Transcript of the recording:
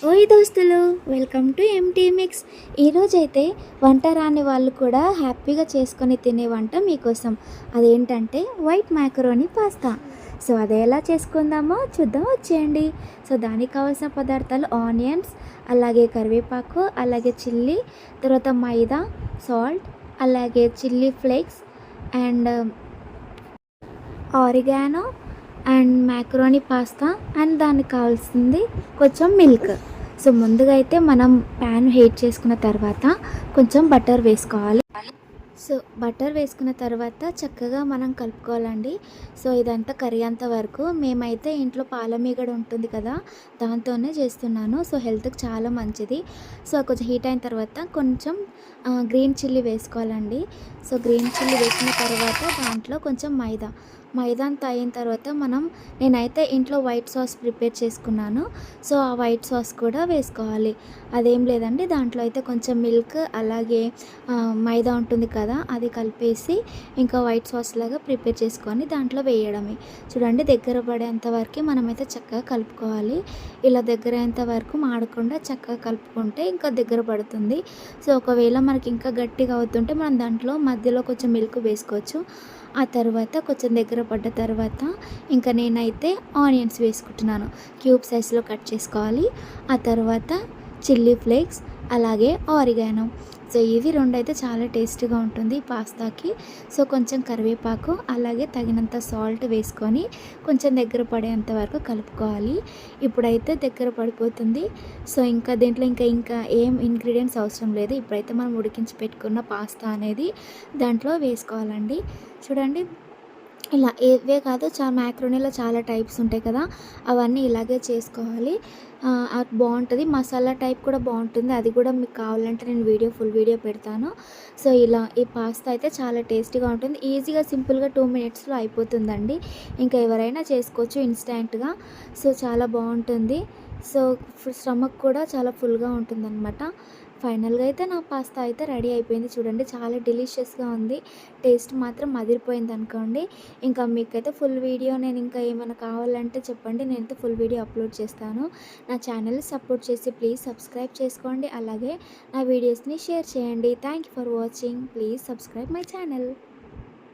ఓయ్ దోస్తులు welcome to empty mix. ఈరోజైతే వంట రాని వాళ్ళు కూడా హ్యాపీగా చేసుకొని తినే వంట మీకోసం. అదేంటంటే వైట్ మ్యాకరోని పాస్తా. సో అది ఎలా చేసుకుందామో చూద్దాం వచ్చేయండి. సో దానికి కావాల్సిన పదార్థాలు ఆనియన్స్ అలాగే కరివేపాకు అలాగే చిల్లీ తర్వాత మైదా సాల్ట్ అలాగే chilli flakes and oregano and macaroni pasta and దానికి కావాల్సింది కొంచెం మిల్క్. సో ముందుగా అయితే మనం ప్యాన్ హీట్ చేసుకున్న తర్వాత కొంచెం బటర్ వేసుకోవాలి. సో బటర్ వేసుకున్న తర్వాత చక్కగా మనం కలుపుకోవాలండి. సో ఇదంతా కర్రీ అంత వరకు మేమైతే ఇంట్లో పాలమీగడ ఉంటుంది కదా దాంతోనే చేస్తున్నాను. సో హెల్త్కి చాలా మంచిది. సో కొంచెం హీట్ అయిన తర్వాత కొంచెం గ్రీన్ చిల్లీ వేసుకోవాలండి. సో గ్రీన్ చిల్లీ వేసిన తర్వాత దాంట్లో కొంచెం మైదా. మైదా అంతా అయిన తర్వాత మనం నేనైతే ఇంట్లో వైట్ సాస్ ప్రిపేర్ చేసుకున్నాను. సో ఆ వైట్ సాస్ కూడా వేసుకోవాలి. అదేం లేదండి దాంట్లో అయితే కొంచెం మిల్క్ అలాగే మైదా ఉంటుంది కదా అది కలిపేసి ఇంకా వైట్ సాస్ లాగా ప్రిపేర్ చేసుకొని దాంట్లో వేయడమే. చూడండి దగ్గర పడేంత వరకు మనమైతే చక్కగా కలుపుకోవాలి. ఇలా దగ్గర అయ్యేంత వరకు మాడకుండా చక్కగా కలుపుకుంటే ఇంకా దగ్గర పడుతుంది. సో ఒకవేళ మనకి ఇంకా గట్టిగా అవుతుంటే మనం దాంట్లో మధ్యలో కొంచెం మిల్క్ వేసుకోవచ్చు. ఆ తర్వాత కొంచెం దగ్గర పడ్డ తర్వాత ఇంకా నేనైతే ఆనియన్స్ వేసుకుంటున్నాను. క్యూబ్ సైజ్లో కట్ చేసుకోవాలి. ఆ తర్వాత చిల్లీ ఫ్లేక్స్ అలాగే ఆరిగానో. సో ఇవి రెండు అయితే చాలా టేస్టీగా ఉంటుంది పాస్తాకి. సో కొంచెం కరివేపాకు అలాగే తగినంత సాల్ట్ వేసుకొని కొంచెం దగ్గర పడేంత వరకు కలుపుకోవాలి. ఇప్పుడైతే దగ్గర పడిపోతుంది. సో ఇంకా దీంట్లో ఇంకా ఇంకా ఏం ఇంగ్రీడియంట్స్ అవసరం లేదు. ఇప్పుడైతే మనం ఉడికించి పెట్టుకున్న పాస్తా అనేది దాంట్లో వేసుకోవాలండి. చూడండి. ఇలా ఏవే కాదు చాలా మ్యాక్రోనీలో చాలా టైప్స్ ఉంటాయి కదా అవన్నీ ఇలాగే చేసుకోవాలి. అది బాగుంటుంది. మసాలా టైప్ కూడా బాగుంటుంది. అది కూడా మీకు కావాలంటే నేను వీడియో ఫుల్ వీడియో పెడతాను. సో ఇలా ఈ పాస్తా అయితే చాలా టేస్టీగా ఉంటుంది. ఈజీగా సింపుల్గా టూ మినిట్స్లో అయిపోతుందండి. ఇంకా ఎవరైనా చేసుకోవచ్చు ఇన్స్టెంట్గా సో చాలా బాగుంటుంది. సో స్టమక్ కూడా చాలా ఫుల్గా ఉంటుందన్నమాట. ఫైనల్గా అయితే నా పాస్తా అయితే రెడీ అయిపోయింది. చూడండి చాలా డెలిషియస్గా ఉంది. టేస్ట్ మాత్రం అదిరిపోయింది అనుకోండి. ఇంకా మీకైతే ఫుల్ వీడియో నేను ఇంకా ఏమైనా కావాలంటే చెప్పండి. నేనైతే ఫుల్ వీడియో అప్లోడ్ చేస్తాను. నా ఛానల్ సపోర్ట్ చేసి ప్లీజ్ సబ్స్క్రైబ్ చేసుకోండి. అలాగే నా వీడియోస్ని షేర్ చేయండి. Thank you for watching. Please subscribe my channel.